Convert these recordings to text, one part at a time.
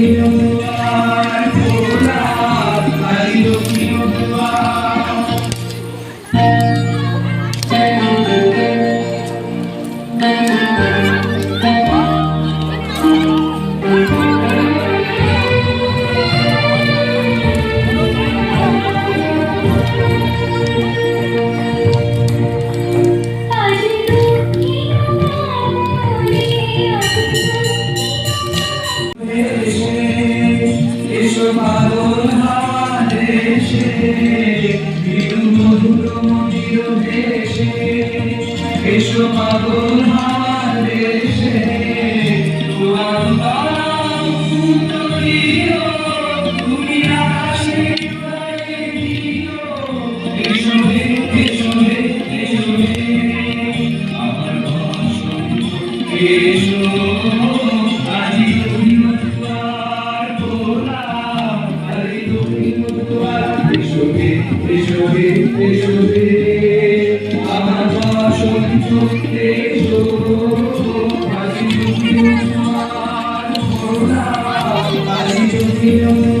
viram পাগল দেশে মধুর মন্দির দেশে এসো পাগল Hallelujah.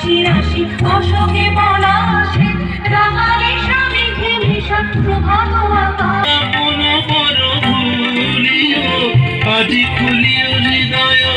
রাশি রাশি অশোকে পলাশে রাঙালি স্বামীকে মিশন প্রভাত আকাশ আজি খুলিও হৃদয়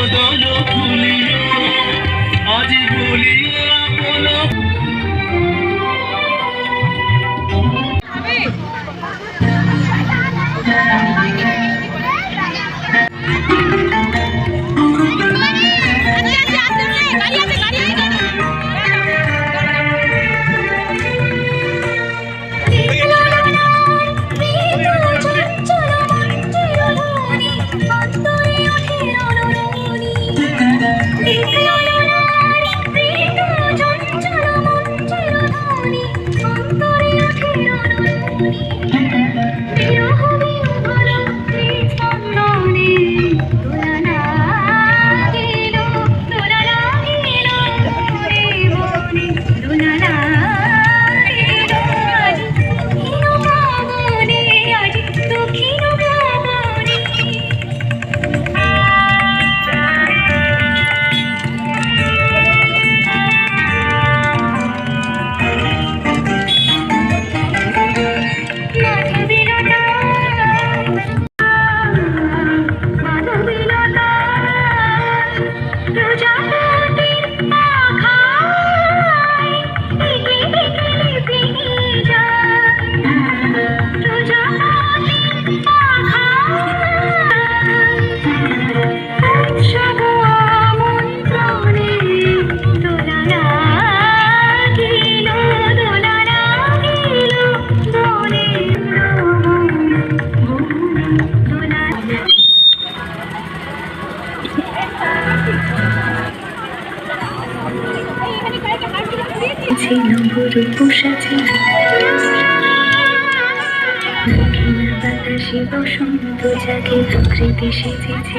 প্রকৃতি সেজেছে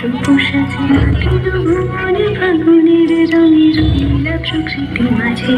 রূপ সাজে ফাগুনের প্রকৃতি মাঝে